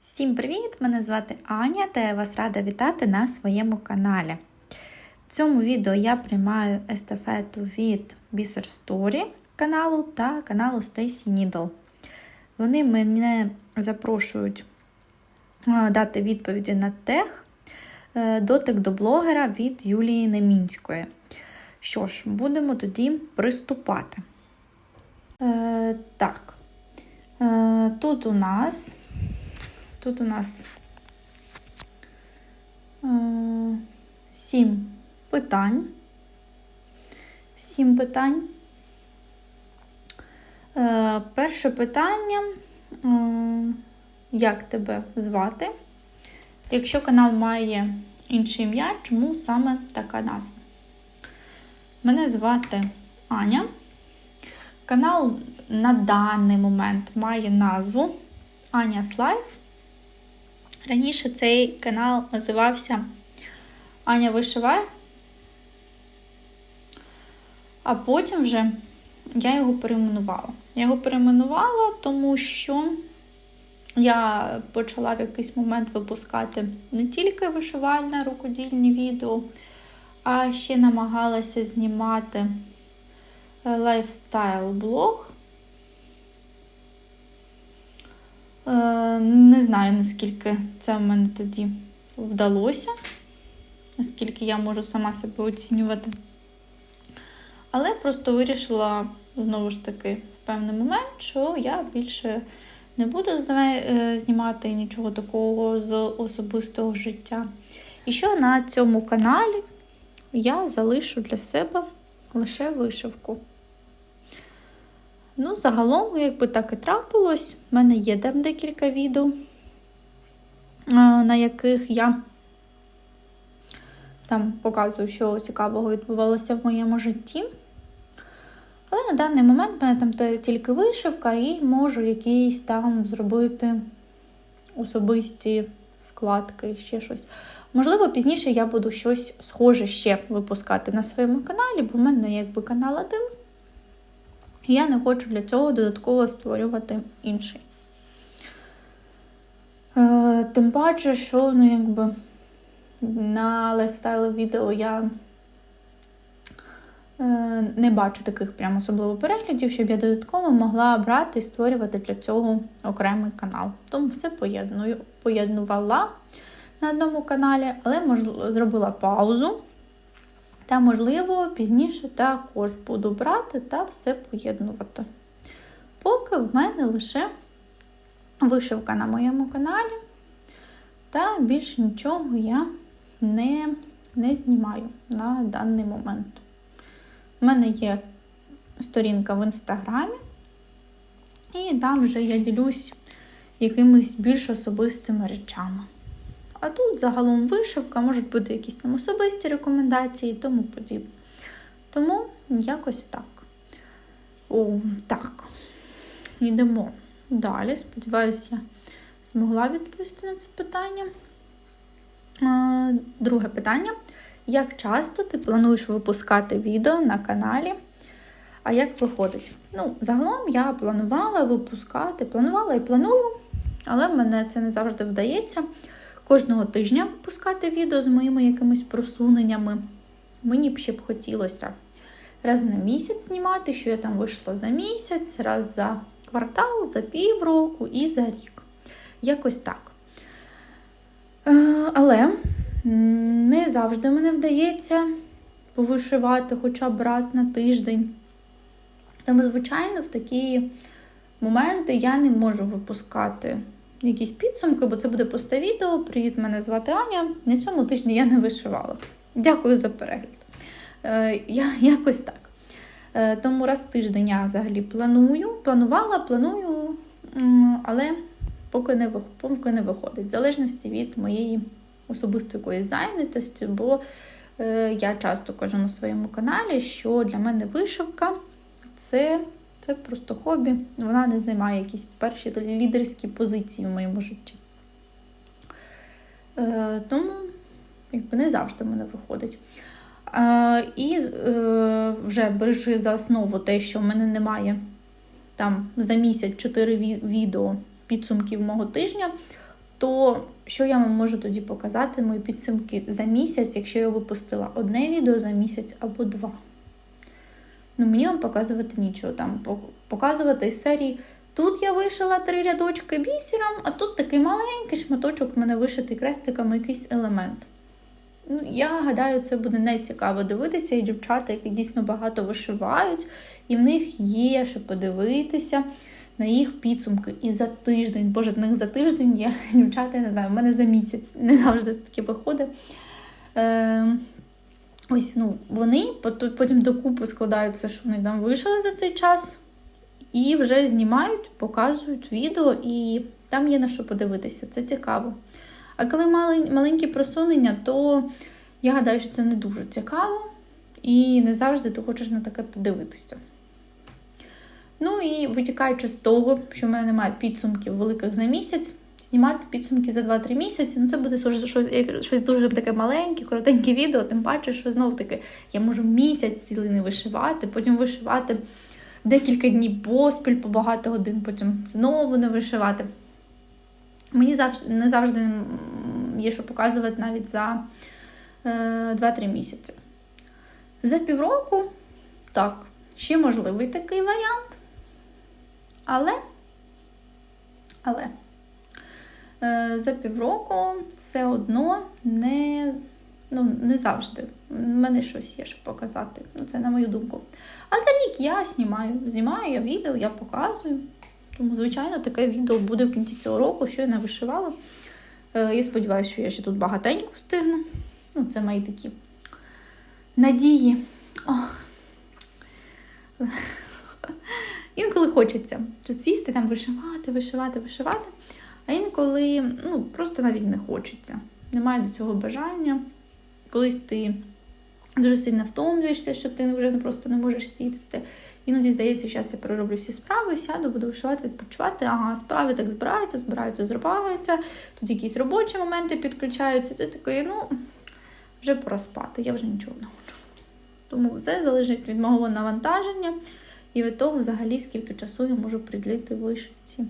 Всім привіт! Мене звати Аня та я вас рада вітати на своєму каналі. В цьому відео я приймаю естафету від Biser Story каналу та каналу Stacy Needle. Вони мене запрошують дати відповіді на тех е, дотик до блогера від Юлії Немінської. Що ж, будемо тоді приступати. Е, так, е, тут у нас. Тут у нас е, сім питань. Сім питань. Е, перше питання. Е, як тебе звати? Якщо канал має інше ім'я, чому саме така назва? Мене звати Аня. Канал на даний момент має назву Аня Слайф. Раніше цей канал називався Аня Вишиває, а потім вже я його перейменувала. Я його перейменувала, тому що я почала в якийсь момент випускати не тільки вишивальне рукодільні відео, а ще намагалася знімати лайфстайл-блог. Не знаю, наскільки це в мене тоді вдалося, наскільки я можу сама себе оцінювати. Але просто вирішила, знову ж таки, в певний момент, що я більше не буду знімати нічого такого з особистого життя. І що на цьому каналі я залишу для себе лише вишивку. Ну, загалом, якби так і трапилось, в мене є там декілька відео, на яких я там показую, що цікавого відбувалося в моєму житті. Але на даний момент в мене там тільки вишивка і можу якісь там зробити особисті вкладки, ще щось. Можливо, пізніше я буду щось схоже ще випускати на своєму каналі, бо в мене якби канал один. І я не хочу для цього додатково створювати інший. Е, Тим паче, що ну, якби, на лайфстайл відео я е, не бачу таких прям особливо переглядів, щоб я додатково могла брати і створювати для цього окремий канал. Тому все поєдную, поєднувала на одному каналі, але можливо, зробила паузу. Та, можливо, пізніше також буду брати та все поєднувати. Поки в мене лише вишивка на моєму каналі, та більше нічого я не, не знімаю на даний момент. У мене є сторінка в інстаграмі, і там вже я ділюсь якимись більш особистими речами. А тут загалом вишивка, можуть бути якісь там особисті рекомендації і тому подібне. Тому якось так. О, Так, йдемо далі. Сподіваюся, я змогла відповісти на це питання. Друге питання. Як часто ти плануєш випускати відео на каналі? А як виходить? Ну, загалом я планувала випускати, планувала і планую, але в мене це не завжди вдається кожного тижня випускати відео з моїми якимись просуненнями. Мені б ще б хотілося раз на місяць знімати, що я там вийшла за місяць, раз за квартал, за півроку і за рік. Якось так. Е, але не завжди мене вдається повишивати хоча б раз на тиждень. Тому, звичайно, в такі моменти я не можу випускати якісь підсумки, бо це буде пусте відео. Привіт, мене звати Аня. На цьому тижні я не вишивала. Дякую за перегляд. Е, я Якось так. Е, тому раз тиждень я взагалі планую, планувала, планую, але поки не поки не виходить, в залежності від моєї особистої зайнятості, бо е, я часто кажу на своєму каналі, що для мене вишивка це це просто хобі, вона не займає якісь перші лідерські позиції в моєму житті. Е, Тому, якби не завжди в мене виходить. І е, вже бережи за основу те, що в мене немає там за місяць 4 відео підсумків мого тижня, то що я вам можу тоді показати мої підсумки за місяць, якщо я випустила одне відео за місяць або два? Ну, мені вам показувати нічого. Там показувати із серії. Тут я вишила три рядочки бісером, а тут такий маленький шматочок в мене вишитий крестиками якийсь елемент. Ну, Я гадаю, це буде не цікаво дивитися, і дівчата, які дійсно багато вишивають, і в них є, що подивитися на їх підсумки. І за тиждень, боже, них за тиждень є дівчата, я не знаю, в мене за місяць не завжди таке виходить. Е, Ось ну, вони потім докупи складають все, що вони там вишили за цей час, і вже знімають, показують відео, і там є на що подивитися. Це цікаво. А коли маленькі просунення, то я гадаю, що це не дуже цікаво, і не завжди ти хочеш на таке подивитися. Ну і витікаючи з того, що в мене немає підсумків великих за місяць, знімати підсумки за 2-3 місяці, ну це буде щось щось дуже таке маленьке, коротеньке відео, тим паче, що знову таки я можу місяць цілий не вишивати, потім вишивати декілька днів поспіль по багато годин, потім знову не вишивати. Мені завжди, не завжди є що показувати навіть за е, 2-3 місяці. За півроку, так, ще можливий такий варіант. Але, але е, за півроку все одно не ну, не завжди. У мене щось є, що показати. Ну, Це на мою думку. А за рік я знімаю. Знімаю я відео, я показую. Тому, звичайно, таке відео буде в кінці цього року, що я не вишивала. Е, я сподіваюся, що я ще тут багатенько встигну. Ну, Це мої такі надії. Ох. Інколи хочеться сісти там вишивати, вишивати, вишивати. А інколи ну, просто навіть не хочеться. Немає до цього бажання. Колись ти дуже сильно втомлюєшся, що ти вже просто не можеш сісти. Іноді здається, зараз я перероблю всі справи, сяду, буду вишивати, відпочивати. Ага, справи так збираються, збираються, зрубаються. Тут якісь робочі моменти підключаються. Це такий, ну, вже пора спати, я вже нічого не хочу. Тому все залежить від мого навантаження і від того, взагалі, скільки часу я можу приділити вишивці.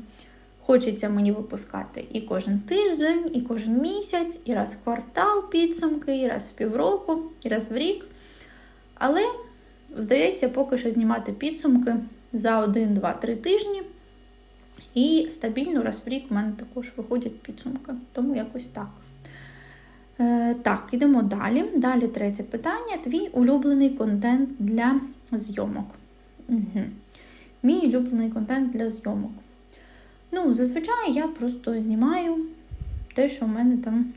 Хочеться мені випускати і кожен тиждень, і кожен місяць, і раз в квартал підсумки, і раз в півроку, і раз в рік. Але, здається, поки що знімати підсумки за 1, 2, 3 тижні. І стабільно раз в рік в мене також виходять підсумки. Тому якось так. Е, Так, йдемо далі. Далі третє питання: твій улюблений контент для зйомок. Угу. Мій улюблений контент для зйомок. Ну, зазвичай я просто знімаю те, що в мене там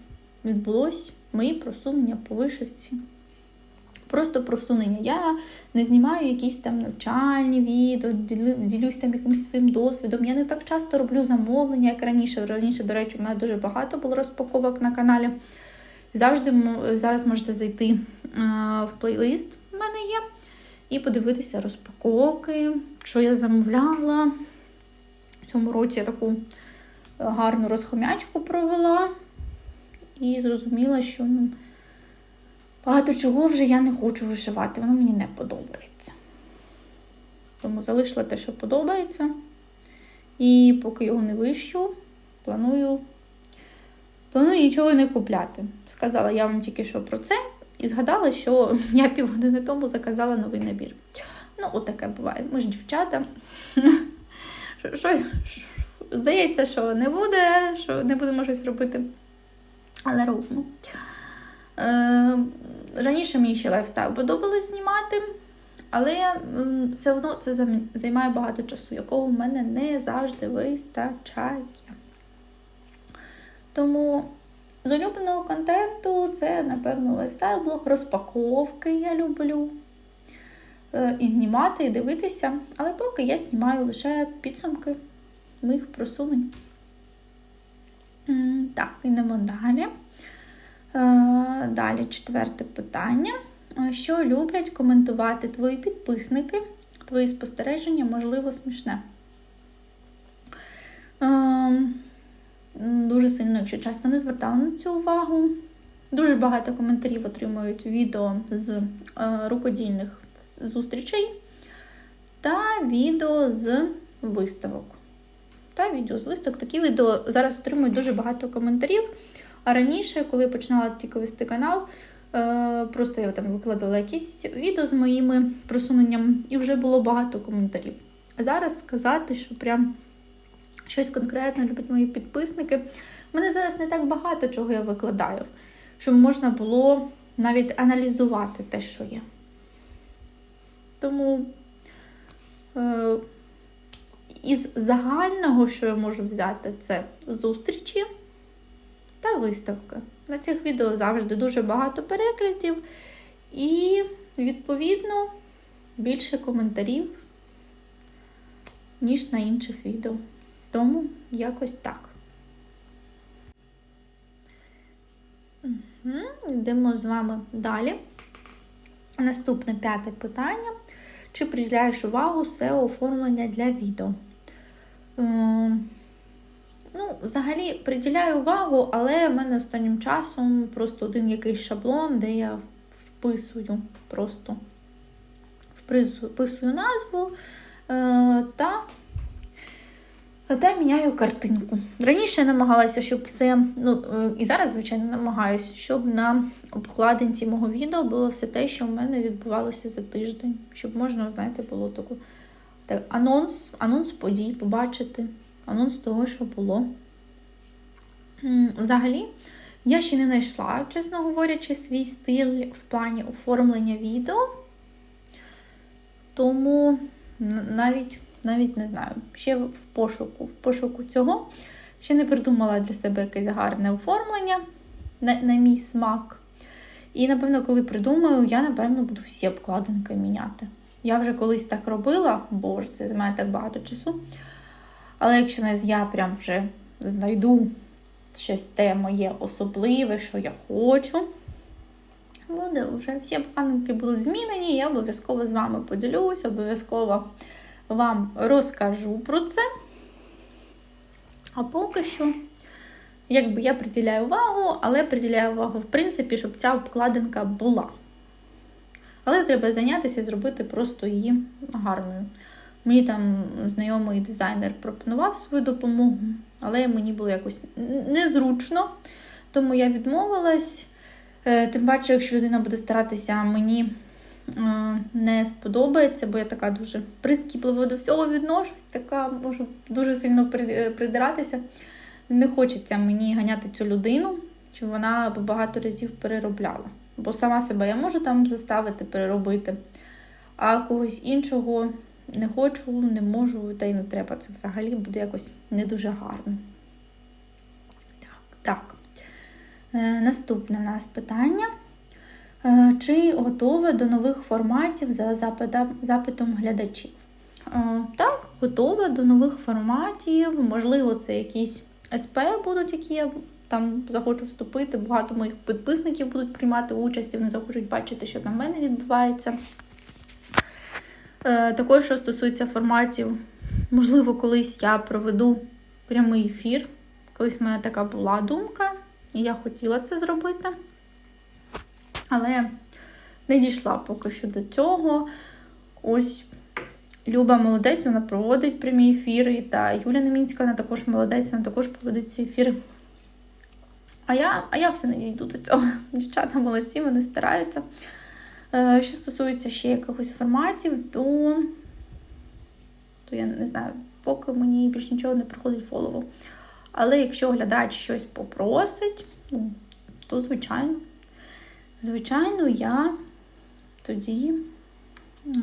відбулось, мої просунення по вишивці. Просто просунення. Я не знімаю якісь там навчальні відео, ділюсь там якимось своїм досвідом. Я не так часто роблю замовлення, як раніше. Раніше, до речі, у мене дуже багато було розпаковок на каналі. Завжди зараз можете зайти в плейлист, в мене є, і подивитися розпаковки, що я замовляла цьому році я таку е, гарну розхомячку провела і зрозуміла, що ну, багато чого вже я не хочу вишивати, воно мені не подобається. Тому залишила те, що подобається. І поки його не вищу, планую планую нічого не купляти. Сказала я вам тільки що про це, і згадала, що я півгодини тому заказала новий набір. Ну, отаке буває. Ми ж дівчата. щось здається, що не буде, що не будемо щось робити. Але робимо. Раніше мені ще лайфстайл подобалось знімати, але все одно це займає багато часу, якого в мене не завжди вистачає. Тому з улюбленого контенту це, напевно, лайфстайл-блог, розпаковки я люблю. Е, і знімати, і дивитися. Але поки я знімаю лише підсумки моїх просунень. Так, йдемо далі. Е, далі четверте питання. Е, що люблять коментувати твої підписники, твої спостереження, можливо, смішне? Дуже сильно, якщо чесно, не звертала на цю увагу. Дуже багато коментарів отримують відео з рукодільних зустрічей та відео з виставок. та відео з виставок. Такі відео зараз отримують дуже багато коментарів. А раніше, коли починала тільки вести канал, е, просто я там викладала якісь відео з моїми просуненням, і вже було багато коментарів. А зараз сказати, що прям щось конкретне люблять мої підписники. У мене зараз не так багато чого я викладаю, щоб можна було навіть аналізувати те, що є. Тому е, із загального, що я можу взяти, це зустрічі та виставки. На цих відео завжди дуже багато переглядів і, відповідно, більше коментарів, ніж на інших відео. Тому якось так. Угу. Йдемо з вами далі. Наступне п'яте питання. Чи приділяєш увагу SEO оформлення для відео? Ну, взагалі приділяю увагу, але в мене останнім часом просто один якийсь шаблон, де я вписую просто вписую назву е, та та міняю картинку. Раніше я намагалася, щоб все, ну е, і зараз, звичайно, намагаюся, щоб на обкладинці мого відео було все те, що в мене відбувалося за тиждень. Щоб можна, знаєте, було таку так, анонс, анонс подій побачити, анонс того, що було. Взагалі, я ще не знайшла, чесно говорячи, свій стиль в плані оформлення відео. Тому навіть навіть не знаю, ще в пошуку в пошуку цього. Ще не придумала для себе якесь гарне оформлення на, на мій смак. І, напевно, коли придумаю, я, напевно, буду всі обкладинки міняти. Я вже колись так робила, боже, це займає так багато часу. Але якщо не я прям вже знайду щось те моє особливе, що я хочу, буде вже всі обкладинки будуть змінені, я обов'язково з вами поділюсь, обов'язково вам розкажу про це. А поки що, якби я приділяю увагу, але приділяю увагу, в принципі, щоб ця обкладинка була. Але треба зайнятися і зробити просто її гарною. Мені там знайомий дизайнер пропонував свою допомогу, але мені було якось незручно, тому я відмовилась. Е, тим паче, якщо людина буде старатися мені Е, не сподобається, бо я така дуже прискіпливо до всього відношусь, така можу дуже сильно е, придиратися. Не хочеться мені ганяти цю людину, щоб вона багато разів переробляла. Бо сама себе я можу там заставити переробити, а когось іншого не хочу, не можу, та й не треба. Це взагалі буде якось не дуже гарно. Так, так. Е, Наступне у нас питання. Е, чи готова до нових форматів за запитом глядачів? Е, так, готова до нових форматів. Можливо, це якісь СП будуть, які я там захочу вступити. Багато моїх підписників будуть приймати участь, і вони захочуть бачити, що там в мене відбувається. Е, також, що стосується форматів, можливо, колись я проведу прямий ефір. Колись в мене така була думка, і я хотіла це зробити але не дійшла поки що до цього. Ось Люба молодець, вона проводить прямі ефіри, та Юля Немінська, вона також молодець, вона також проводить ці ефіри. А я а я все не дійду до цього. Дівчата молодці, вони стараються. Е, що стосується ще якихось форматів, то, то я не знаю, поки мені більш нічого не приходить в голову. Але якщо глядач щось попросить, ну, то звичайно. Звичайно, я тоді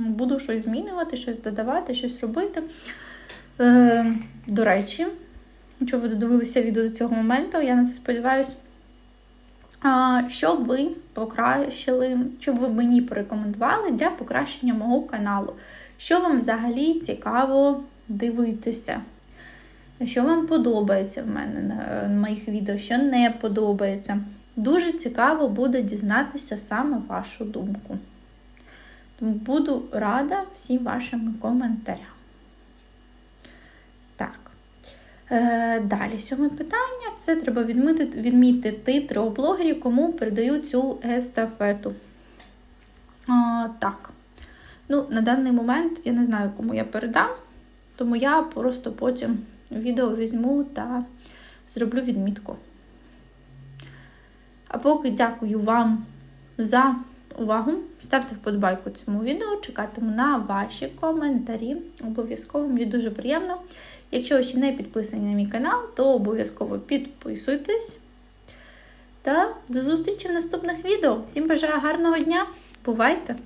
буду щось змінювати, щось додавати, щось робити. Е, До речі, якщо ви додивилися відео до цього моменту, я на це сподіваюся, щоб ви покращили, щоб ви мені порекомендували для покращення мого каналу. Що вам взагалі цікаво дивитися? Що вам подобається в мене на моїх відео, що не подобається. Дуже цікаво буде дізнатися саме вашу думку. Тому буду рада всім вашим коментарям. Так. Е, Далі, сьоме питання це треба відмітити, відмітити трьох блогерів, кому передаю цю естафету. А, Так. Ну, На даний момент я не знаю, кому я передам, тому я просто потім відео візьму та зроблю відмітку. А поки дякую вам за увагу. Ставте вподобайку цьому відео, чекатиму на ваші коментарі. Обов'язково мені дуже приємно. Якщо ви ще не підписані на мій канал, то обов'язково підписуйтесь. Та до зустрічі в наступних відео. Всім бажаю гарного дня! Бувайте!